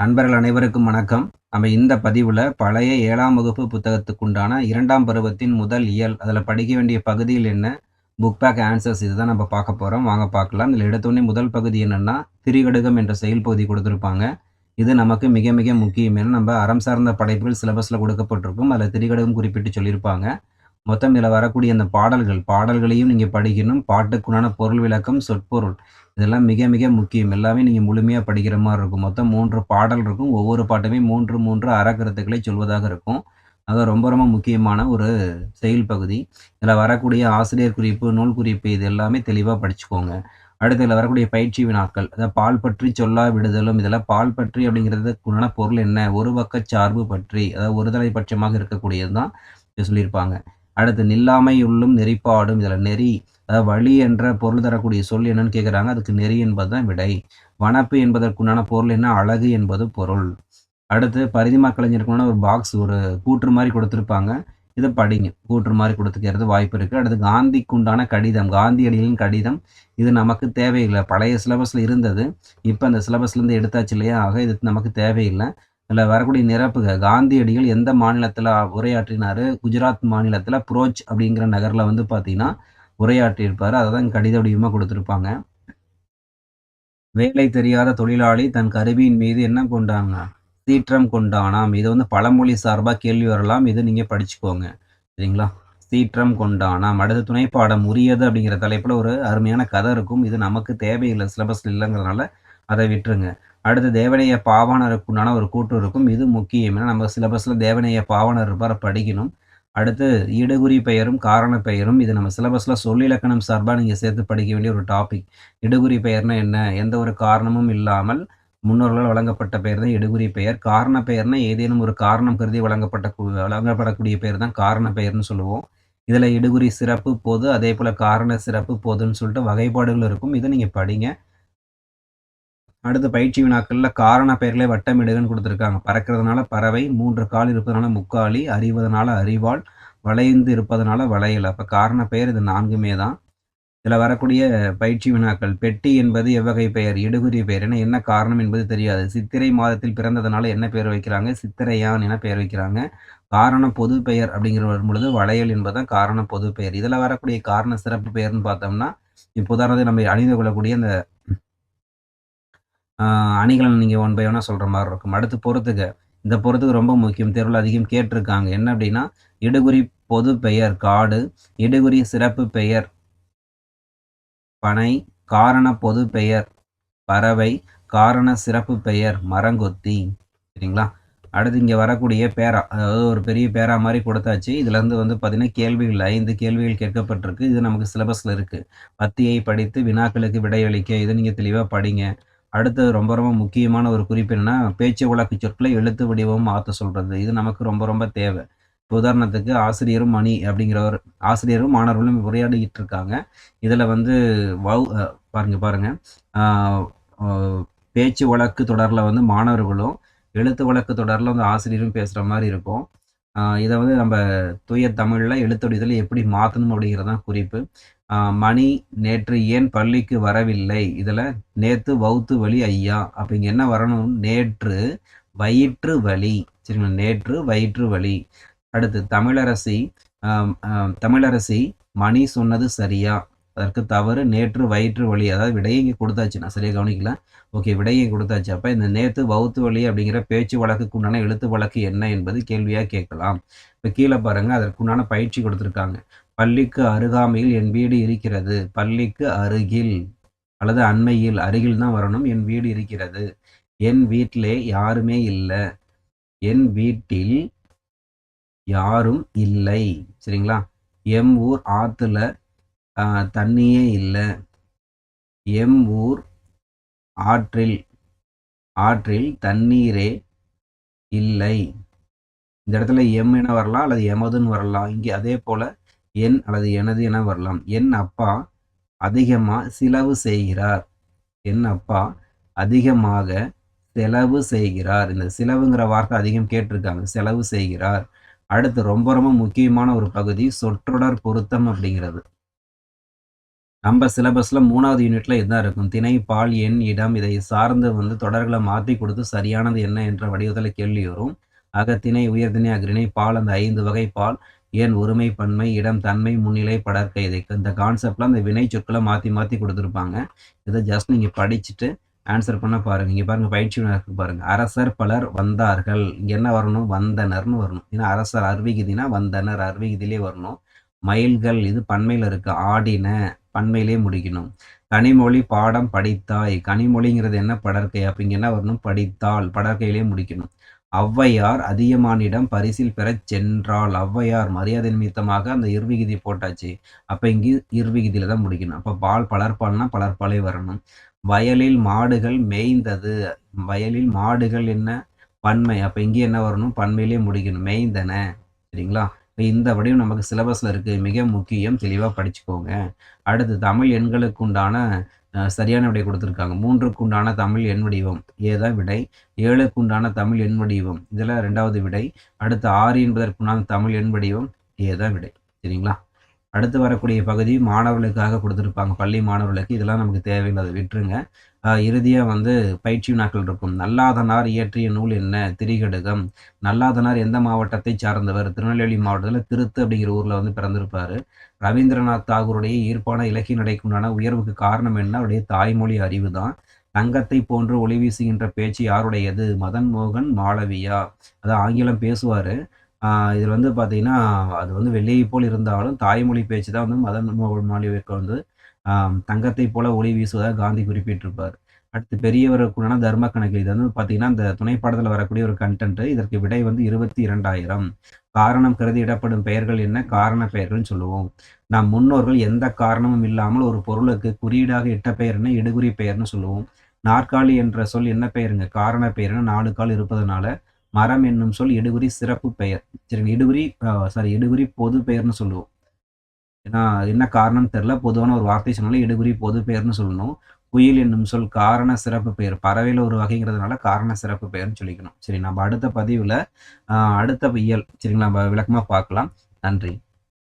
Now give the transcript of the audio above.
நண்பர்கள் அனைவருக்கும் வணக்கம். நம்ம இந்த பதிவில் பழைய ஏழாம் வகுப்பு புத்தகத்துக்குண்டான இரண்டாம் பருவத்தின் முதல் இயல் அதில் படிக்க வேண்டிய பகுதியில் என்ன புக் பேக் ஆன்சர்ஸ் இதுதான் நம்ம பார்க்க போகிறோம் வாங்க பார்க்கலாம். இதில் எடுத்தோடனே முதல் பகுதி என்னென்னா திரிகடுகம் என்ற செயல் பகுதி கொடுத்துருப்பாங்க. இது நமக்கு மிக மிக முக்கியம். ஏன்னா நம்ம அறம் சார்ந்த படைப்புகள் சிலபஸில் கொடுக்கப்பட்டிருக்கும். அதில் திரிகடுகம் குறிப்பிட்டு சொல்லியிருப்பாங்க. மொத்தம் இதில் வரக்கூடிய அந்த பாடல்கள் பாடல்களையும் நீங்கள் படிக்கணும். பாட்டுக்குண்டான பொருள் விளக்கம் சொற்பொருள். இதெல்லாம் மிக மிக முக்கியம். எல்லாமே நீங்கள் முழுமையாக படிக்கிற மாதிரி இருக்கும். மொத்தம் மூன்று பாடல் இருக்கும். ஒவ்வொரு பாட்டுமே மூன்று மூன்று அறக்கருத்துக்களை சொல்வதாக இருக்கும். அது ரொம்ப ரொம்ப முக்கியமான ஒரு செயல் பகுதி. இதில் வரக்கூடிய ஆசிரியர் குறிப்பு நூல் குறிப்பு இது எல்லாமே தெளிவாக படிச்சுக்கோங்க. அடுத்து இதில் வரக்கூடிய பயிற்சி வினாக்கள். அதாவது பால் பற்றி சொல்லா விடுதலும். இதில் பால் பற்றி அப்படிங்கிறதுக்குண்டான பொருள் என்ன? ஒரு பக்க சார்பு பற்றி. அதாவது ஒருதலை பட்சமாக இருக்கக்கூடியது தான் சொல்லியிருப்பாங்க. அடுத்து நில்லாமை உள்ளும் நெறிப்பாடும். இதில் நெறி அதாவது வழி என்ற பொருள் தரக்கூடிய சொல் என்னன்னு கேட்குறாங்க அதுக்கு நெறி என்பது தான் விடை. வனப்பு என்பதற்குண்டான பொருள் என்ன? அழகு என்பது பொருள். அடுத்து பரிதிமா கலைஞருக்குன்னா ஒரு பாக்ஸ் ஒரு கூற்று மாதிரி கொடுத்துருப்பாங்க. இதை படிங்க. கூற்று மாதிரி கொடுத்துக்கிறது வாய்ப்பு இருக்குது அடுத்து காந்திக்கு உண்டான கடிதம் காந்தியடிகளின் கடிதம். இது நமக்கு தேவையில்லை. பழைய சிலபஸில் இருந்தது. இப்போ அந்த சிலபஸ்லேருந்து எடுத்தாச்சு இல்லையா? ஆக இது நமக்கு தேவையில்லை. இதில் வரக்கூடிய நிரப்புக. காந்தியடிகள் எந்த மாநிலத்தில் உரையாற்றினார்? குஜராத் மாநிலத்தில் புரோச் அப்படிங்கிற நகரில் வந்து பார்த்தீங்கன்னா உரையாற்றியிருப்பார். அதை தான் கடித வடிவமாக கொடுத்துருப்பாங்க. வேலை தெரியாத தொழிலாளி தன் கருவியின் மீது என்ன கொண்டாங்க? சீற்றம் கொண்டானாம். இது வந்து பழமொழி சார்பாக கேள்வி வரலாம். இது நீங்கள் படிச்சுக்கோங்க. சரிங்களா? சீற்றம் கொண்டானாம். அடுத்த துணை பாடம் உரியது அப்படிங்கிற தலைப்பில் ஒரு அருமையான கதை இருக்கும். இது நமக்கு தேவையில்லை. சிலபஸில் இல்லைங்கிறதுனால அதை விட்டுருங்க. அடுத்து தேவனைய பாவாணருக்குண்டான ஒரு கூட்டு இருக்கும். இது முக்கியம். ஏன்னா நம்ம சிலபஸில் தேவனைய பாவாணர் இருப்பார் படிக்கணும். அடுத்து இடுகுறி பெயரும் காரண பெயரும் இது நம்ம சிலபஸில் சொல்லிலக்கணம் சார்பாக நீங்கள் சேர்த்து படிக்க வேண்டிய ஒரு டாபிக் இடுகுறி பெயர்னா என்ன? எந்த ஒரு காரணமும் இல்லாமல் முன்னோர்களால் வழங்கப்பட்ட பெயர் தான் இடுகுறி பெயர். காரண பெயர்னா ஏதேனும் ஒரு காரணம் கருதி வழங்கப்பட்ட வழங்கப்படக்கூடிய பெயர் தான் காரண பெயர்னு சொல்லுவோம். இதில் இடுகுறி சிறப்பு பொது அதே போல் காரண சிறப்பு பொதுன்னு சொல்லிட்டு வகைப்பாடுகள் இருக்கும். இதை நீங்கள் படிங்க. அடுத்து பயிற்சி வினாக்களில் காரண பெயர்களை வட்டமிடுகன்னு கொடுத்துருக்காங்க. பறக்கிறதுனால பறவை மூன்று கால் இருப்பதனால முக்காலி அறிவதனால அறிவாள் வளைந்து இருப்பதனால வளையல். அப்போ காரண பெயர் இது நான்குமே தான். இதில் வரக்கூடிய பயிற்சி வினாக்கள் பெட்டி என்பது எவ்வகை பெயர் இடுகுறி பெயர் என என்ன காரணம் என்பது தெரியாது. சித்திரை மாதத்தில் பிறந்ததுனால என்ன பெயர் வைக்கிறாங்க? சித்திரையான் என பெயர் வைக்கிறாங்க. காரண பொது பெயர் அப்படிங்கிற வரும்பொழுது வளையல் என்பதுதான் காரண பொது பெயர். இதில் வரக்கூடிய காரண சிறப்பு பெயர்னு பார்த்தோம்னா இப்போ உதாரணத்தை நம்ம அணிந்து கொள்ளக்கூடிய அந்த அணிகளை நீங்கள் ஒன் பை ஒன்னாக சொல்கிற மாதிரி இருக்கும். அடுத்து பொறுத்துக்க இந்த பொறுத்துக்கு ரொம்ப முக்கியம். தேர்வில் அதிகம் கேட்டிருக்காங்க. என்ன அப்படின்னா இடுகுறி பொது பெயர் காடு இடுகுறி சிறப்பு பெயர் பனை காரண பொது பெயர் பறவை காரண சிறப்பு பெயர் மரங்கொத்தி. சரிங்களா? அடுத்து இங்கே வரக்கூடிய பேரா அதாவது ஒரு பெரிய பேரா மாதிரி கொடுத்தாச்சு. இதுலேருந்து வந்து பார்த்திங்கன்னா கேள்விகள் ஐந்து கேள்விகள் கேட்கப்பட்டிருக்கு. இது நமக்கு சிலபஸில் இருக்குது பத்தியை படித்து வினாக்களுக்கு விடையளிக்க. இதை நீங்கள் தெளிவாக படிங்க. அடுத்து ரொம்ப ரொம்ப முக்கியமான ஒரு குறிப்பு என்னென்னா பேச்சு வழக்கு சொற்களை எழுத்து வடிவம் மாற்ற சொல்கிறது இது நமக்கு ரொம்ப ரொம்ப தேவை. உதாரணத்துக்கு ஆசிரியரும் மணி அப்படிங்கிறவர் ஆசிரியரும் மாணவர்களும் உரையாடிக்கிட்டு இருக்காங்க இதில் வந்து வவு பாருங்க பாருங்க. பேச்சு வழக்கு தொடரில் வந்து மாணவர்களும் எழுத்து வழக்கு தொடரில் வந்து ஆசிரியரும் பேசுகிற மாதிரி இருக்கும். இதை வந்து நம்ம தூய தமிழில் எழுத்தொடிதல் எப்படி மாற்றணும் அப்படிங்கிறதான் குறிப்பு. மணி நேற்று ஏன் பள்ளிக்கு வரவில்லை? இதில் நேற்று வவுத்து வழி ஐயா. அப்போ இங்கே என்ன வரணும்? நேற்று வயிற்று வலி. சரிங்களா? நேற்று வயிற்று வலி. அடுத்து தமிழரசி தமிழரசி மணி சொன்னது சரியா? அதற்கு தவறு நேற்று வயிற்று வழி அதாவது விடையை இங்கே கொடுத்தாச்சு. நான் சரியாக கவனிக்கல. ஓகே விடையை கொடுத்தாச்சு. அப்போ இந்த நேற்று வவுத்து வழி அப்படிங்கிற பேச்சு வழக்குக்கு உண்டான எழுத்து வழக்கு என்ன என்பது கேள்வியாக கேட்கலாம். இப்போ கீழே பாருங்கள் அதற்குண்டான பயிற்சி கொடுத்துருக்காங்க. பள்ளிக்கு அருகாமையில் என் வீடு இருக்கிறது. பள்ளிக்கு அருகில் அல்லது அண்மையில் அருகில் தான் வரணும். என் வீடு இருக்கிறது. என் வீட்டிலே யாருமே இல்லை. என் வீட்டில் யாரும் இல்லை. சரிங்களா? எம் ஊர் ஆற்றுல தண்ணியே இல்லை. எம் ஊர் ஆற்றில் ஆற்றில் தண்ணீரே இல்லை. இந்த இடத்துல எம் என வரலாம் அல்லது எமதுன்னு வரலாம். இங்கே அதே போல் என் அல்லது எனது என வரலாம். என் அப்பா அதிகமாக செலவு செய்கிறார். என் அப்பா அதிகமாக செலவு செய்கிறார். இந்த செலவுங்கிற வார்த்தை அதிகம் கேட்டிருக்காங்க. செலவு செய்கிறார். அடுத்து ரொம்ப ரொம்ப முக்கியமான ஒரு பகுதி சொற்றொடர் பொருத்தம் அப்படிங்கிறது. நம்ம சிலபஸில் மூணாவது யூனிட்ல இதான் இருக்கும். திணை, பால், எண், இடம் இதை சார்ந்து வந்து தொடர்களை மாற்றி கொடுத்து சரியானது என்ன என்ற வடிவத்தில் கேள்வி வரும். ஆக திணை, உயர்திணை, அக்ரிணை பால் அந்த ஐந்து வகை பால், ஏன் ஒருமை, பன்மை, இடம் தன்மை, முன்னிலை, படற்கை இதை இந்த கான்செப்ட்லாம் அந்த வினை சொற்களை மாற்றி மாற்றி கொடுத்துருப்பாங்க இதை ஜஸ்ட் நீங்கள் படிச்சுட்டு ஆன்சர் பண்ண பாருங்க. இங்கே பாருங்கள் பயிற்சி பாருங்கள் அரசர் பலர் வந்தார்கள். இங்கே என்ன வரணும்? வந்தனர்னு வரணும். ஏன்னா அரசர் அர்விகுதினா வந்தனர் அர்விகுதியிலே வரணும். மயில்கள் இது பண்மையில் இருக்குது ஆடின பன்மையிலே முடிக்கணும். கனிமொழி பாடம் படித்தாய். கனிமொழிங்கிறது என்ன? படர்க்கை. அப்ப என்ன வரணும்? படித்தாள் படர்க்கையிலே முடிக்கணும். ஔவையார் அதியமானிடம் பரிசில் பெறச் சென்றால் ஔவையார் மரியாதை நிமித்தமாக அந்த இர்விகுதி போட்டாச்சு. அப்போ இங்கு இர்விகுதியில தான் முடிக்கணும். அப்போ பால் பலர்பால்னா பலர்பாலே வரணும். வயலில் மாடுகள் மேய்ந்தது. வயலில் மாடுகள் என்ன? பன்மை. அப்போ இங்கே என்ன வரணும்? பன்மையிலே முடிக்கணும். மேய்ந்தன. சரிங்களா? இந்த வடிவம் நமக்கு சிலபஸில் இருக்குது மிக முக்கியம். தெளிவாக படிச்சுக்கோங்க. அடுத்து தமிழ் எண்களுக்கு உண்டான சரியான விடை கொடுத்துருக்காங்க மூன்றுக்குண்டான தமிழ் எண் வடிவம். ஏதான் விடை. 7க்கு உண்டான தமிழ் எண் வடிவம். இதில் ரெண்டாவது விடை. அடுத்து ஆறு என்பதற்குண்டான தமிழ் எண் வடிவம். ஏதான் விடை. சரிங்களா? அடுத்து வரக்கூடிய பகுதி மாணவர்களுக்காக கொடுத்துருப்பாங்க பள்ளி மாணவர்களுக்கு. இதெல்லாம் நமக்கு தேவையில்லை அதை விட்டுருங்க. இறுதியாக வந்து பயிற்சி வினாக்கள் இருக்கும். நல்லாதனார் இயற்றிய நூல் என்ன? திரிகடுகம். நல்லாதனார் எந்த மாவட்டத்தை சார்ந்தவர்? திருநெல்வேலி மாவட்டத்தில் திருத்து அப்படிங்கிற ஊரில் வந்து பிறந்திருப்பார் ரவீந்திரநாத் தாகூருடைய ஈர்ப்பான இலக்கிய நடைக்குண்டான உயர்வுக்கு காரணம் என்ன? அவருடைய தாய்மொழி அறிவு தான். தங்கத்தை போன்று ஒளி வீசுகின்ற பேச்சு யாருடையது? மதன் மோகன் மாளவியா. அதான் ஆங்கிலம் பேசுவார் இதில் வந்து பார்த்தீங்கன்னா, அது வந்து வெள்ளியை போல் இருந்தாலும் தாய்மொழி பேச்சு தான் வந்து மதன் மோகன் மாளவியாக்கு வந்து தங்கத்தை தங்கத்தைப் போல ஒளி வீசுவதாக காந்தி குறிப்பிட்டிருப்பார். அடுத்து பெரியவருக்கு தர்ம கணக்கு. இது வந்து பார்த்தீங்கன்னா, இந்த துணைப்படத்தில் வரக்கூடிய ஒரு கண்டென்ட் இதற்கு விடை வந்து 22,000 காரணம் கருதியிடப்படும் பெயர்கள் என்ன? காரண பெயர்கள்னு சொல்லுவோம். நம் முன்னோர்கள் எந்த காரணமும் இல்லாமல் ஒரு பொருளுக்கு குறியீடாக இட்ட பெயர் என்ன? இடுகுறி பெயர்னு சொல்லுவோம். நாற்காலி என்ற சொல் என்ன பெயருங்க? காரண பெயர்னு நாலு கால் இருப்பதனால, மரம் என்னும் சொல் எடுபுரி சிறப்பு பெயர். சரிங்களா எடுபுரி சாரி எடுபுரி பொது பெயர்னு சொல்லுவோம். ஏன்னா என்ன காரணம்னு தெரியல. பொதுவான ஒரு வார்த்தை சொன்னாலும் எடுபுரி பொது பெயர்னு சொல்லணும். குயில் என்னும் சொல் காரண சிறப்பு பெயர். பறவையில் ஒரு வகைங்கிறதுனால காரண சிறப்பு பெயர்னு சொல்லிக்கணும். சரி நம்ம அடுத்த பதிவில் அடுத்த இயல் சரிங்களா? நம்ம விளக்கமாக பார்க்கலாம். நன்றி.